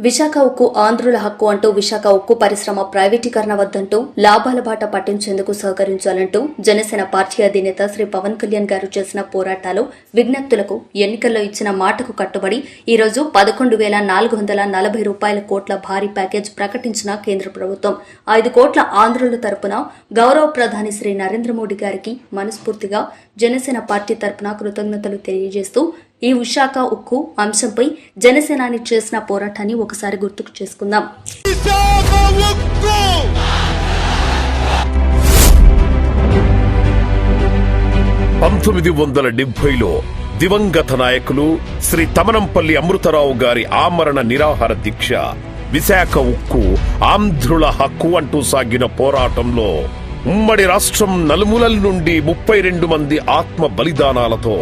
విశాఖ ఉక్కు ఆంధ్రుల హక్కు అంటూ విశాఖ ఉక్కు పరిశ్రమ ప్రైవేటీకరణ వద్దంటూ లాభాల బాట పట్టించేందుకు సహకరించాలంటూ జనసేన పార్టీ అధినేత శ్రీ పవన్ కళ్యాణ్ గారు చేసిన పోరాటాలు విజ్ఞప్తులకు ఎన్నికల్లో ఇచ్చిన మాటకు కట్టుబడి ఈరోజు పదకొండు వేల నాలుగు వందల నలభై రూపాయల కోట్ల భారీ ప్యాకేజ్ ప్రకటించిన కేంద్ర ప్రభుత్వం. ఐదు కోట్ల ఆంధ్రుల తరపున గౌరవ ప్రధాని శ్రీ నరేంద్ర మోడీ గారికి మనస్ఫూర్తిగా జనసేన పార్టీ తరపున కృతజ్ఞతలు తెలియజేస్తూ ఈ విశాఖ ఉక్కు అంశంపై జనసేనాని చేసిన పోరాటాన్ని ఒకసారి గుర్తుకు చేసుకుందాం. పంతొమ్మిది వందల డెబ్బైలో దివంగత నాయకులు శ్రీ తమనంపల్లి అమృతరావు గారి ఆమరణ నిరాహార దీక్ష విశాఖ ఉక్కు ఆంధ్రుల హక్కు అంటూ సాగిన పోరాటంలో ఉమ్మడి రాష్ట్రం నలుమూలల నుండి ముప్పై రెండు మంది ఆత్మ బలిదానాలతో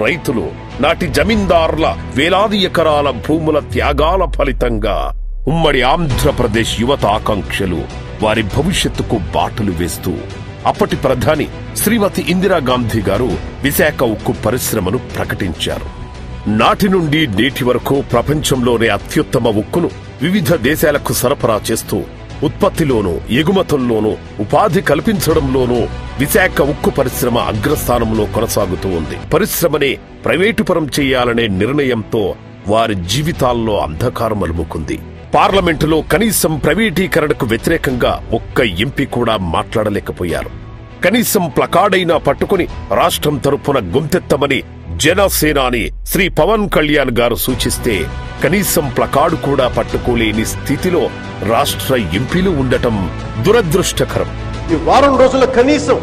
రైతులు నాటి జమీందారుల వేలాది ఎకరాల భూముల త్యాగాల ఫలితంగా ఉమ్మడి ఆంధ్రప్రదేశ్ యువత ఆకాంక్షలు వారి భవిష్యత్తుకు బాటలు వేస్తూ అప్పటి ప్రధాని శ్రీమతి ఇందిరాగాంధీ గారు విశాఖ ఉక్కు పరిశ్రమను ప్రకటించారు. నాటి నుండి నేటి వరకు ప్రపంచంలోనే అత్యుత్తమ ఉక్కును వివిధ దేశాలకు సరఫరా చేస్తూ ఉత్పత్తిలోనూ ఎగుమతుల్లోనూ ఉపాధి కల్పించడంలోనూ విశాఖ ఉక్కు పరిశ్రమ అగ్రస్థానంలో కొనసాగుతూ ఉంది. పరిశ్రమని ప్రైవేటుపరం చేయాలనే నిర్ణయంతో వారి జీవితాల్లో అంధకారం అలుముకుంది. పార్లమెంటులో కనీసం ప్రైవేటీకరణకు వ్యతిరేకంగా ఒక్క ఎంపీ కూడా మాట్లాడలేకపోయారు. కనీసం ప్లకార్డైనా పట్టుకుని రాష్ట్రం తరపున గొంతెత్తమని జనసేనాని శ్రీ పవన్ కళ్యాణ్ గారు సూచిస్తే కనీసం ప్లకార్డు కూడా పట్టుకోలేని స్థితిలో రాష్ట్ర ఎంపీలు ఉండటం దురదృష్టకరం. ఈ వారం రోజుల కనీసం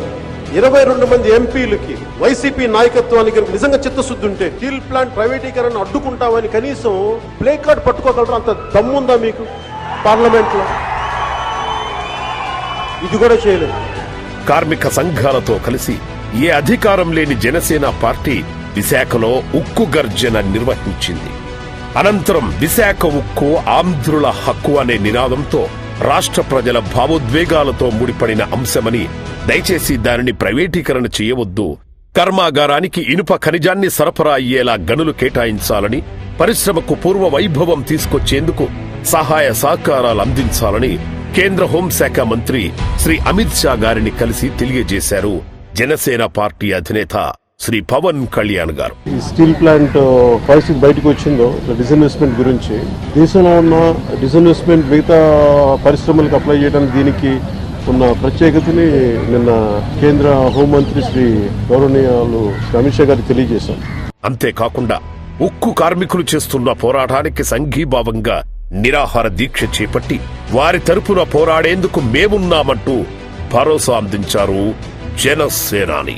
ఇరవై రెండు మంది ఎంపీలకి వైసీపీ నాయకత్వానికి నిజంగా చిత్తశుద్ధి ఉంటే స్టీల్ ప్లాంట్ ప్రైవేటీకరణ అడ్డుకుంటామని కనీసం ప్లే కార్డ్ పట్టుకోగలరా? అంత దమ్ముందా మీకు పార్లమెంట్లో ఇది కూడా చేయలేదు. కార్మిక సంఘాలతో కలిసి ఏ అధికారం లేని జనసేన పార్టీ విశాఖలో ఉక్కు గర్జన నిర్వహించింది. అనంతరం విశాఖ ఉక్కు ఆంధ్రుల హక్కు అనే నినాదంతో రాష్ట్ర ప్రజల భావోద్వేగాలతో ముడిపడిన అంశమని దయచేసి దానిని ప్రైవేటీకరణ చేయవద్దు. కర్మాగారానికి ఇనుప ఖనిజాన్ని సరఫరా అయ్యేలా గనులు కేటాయించాలని పరిశ్రమకు పూర్వ వైభవం తీసుకొచ్చేందుకు సహాయ సహకారాలు అందించాలని కేంద్ర హోంశాఖ మంత్రి శ్రీ అమిత్ షా గారిని కలిసి తెలియజేశారు. జనసేన పార్టీ అధినేత శ్రీ పవన్ కళ్యాణ్ గారు. ఈ స్టీల్ ప్లాంట్ పరిస్థితి బయటకు వచ్చిందో డిస్ఇన్వెస్ట్మెంట్ గురించి దేశంలో ఉన్న డిస్ఇన్వెస్ట్మెంట్ మిగతా పరిశ్రమలకు అప్లై చేయడానికి దీనికి ఉన్న ప్రత్యేకతని నిన్న కేంద్ర హోంమంత్రి శ్రీ గౌరవనీయాలు శ్రీ అమిత్ షా గారికి తెలియజేశారు. అంతేకాకుండా ఉక్కు కార్మికులు చేస్తున్న పోరాటానికి సంఘీభావంగా నిరాహార దీక్ష చేపట్టి వారి తరపున పోరాడేందుకు మేమున్నామంటూ భరోసా అందించారు జనసేనాని.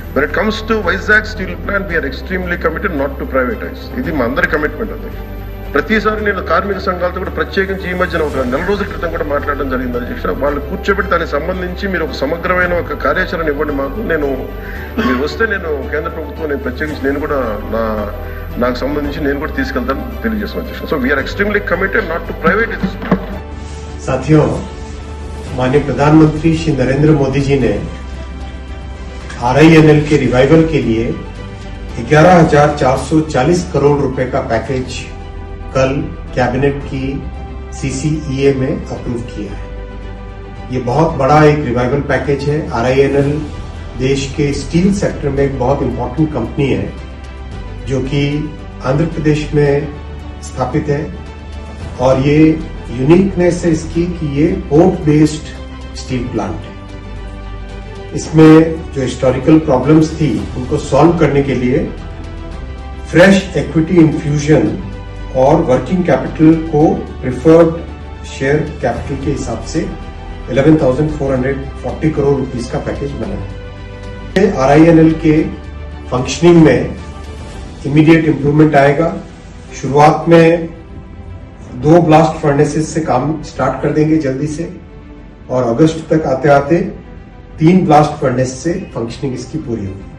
అధ్యక్ష but it comes to Vizag steel plant we're extremely committed not to privatise ఇది మా అందరి కమిట్మెంట్ అధ్యక్ష ప్రతిసారి నేను కార్మిక సంఘాలతో కూడా ప్రత్యేకించి ఈ మధ్యన ఒక నెల రోజుల క్రితం కూడా మాట్లాడడం జరిగింది అధ్యక్ష వాళ్ళు కూర్చోబెట్టి దానికి సంబంధించి మీరు ఒక సమగ్రమైన ఒక కార్యాచరణ ఇవ్వండి మాకు నేను మీరు వస్తే నేను కేంద్ర ప్రభుత్వం నేను ప్రత్యేకించి నేను కూడా నా నాకు సంబంధించి నేను కూడా తీసుకెళ్తాను తెలియజేస్తాను అధ్యక్ష so we're extremely committed not to private साथियों माननीय प्रधानमंत्री श्री नरेंद्र मोदी जी ने आरआईएनएल के रिवाइवल के लिए 11,440 करोड़ रुपए का पैकेज कल कैबिनेट की सीसीईए में अप्रूव किया है। ये बहुत बड़ा एक रिवाइवल पैकेज है। आरआईएनएल देश के स्टील सेक्टर में एक बहुत इम्पोर्टेंट कंपनी है जो कि आंध्र प्रदेश में स्थापित है। और ये यूनिकनेस है इसकी कि ये पोर्ट बेस्ड स्टील प्लांट है। इसमें जो हिस्टोरिकल प्रॉब्लम्स थी उनको सॉल्व करने के लिए फ्रेश इक्विटी इन्फ्यूजन और वर्किंग कैपिटल को प्रिफर्ड शेयर कैपिटल के हिसाब से 11,440 करोड़ रुपीस का पैकेज बना है। आरआईएनएल के फंक्शनिंग में इमीडिएट इम्प्रूवमेंट आएगा। शुरुआत में दो ब्लास्ट फर्नेसेस से काम स्टार्ट कर देंगे जल्दी से और अगस्त तक आते आते तीन ब्लास्ट फर्नेस से फंक्शनिंग इसकी पूरी होगी।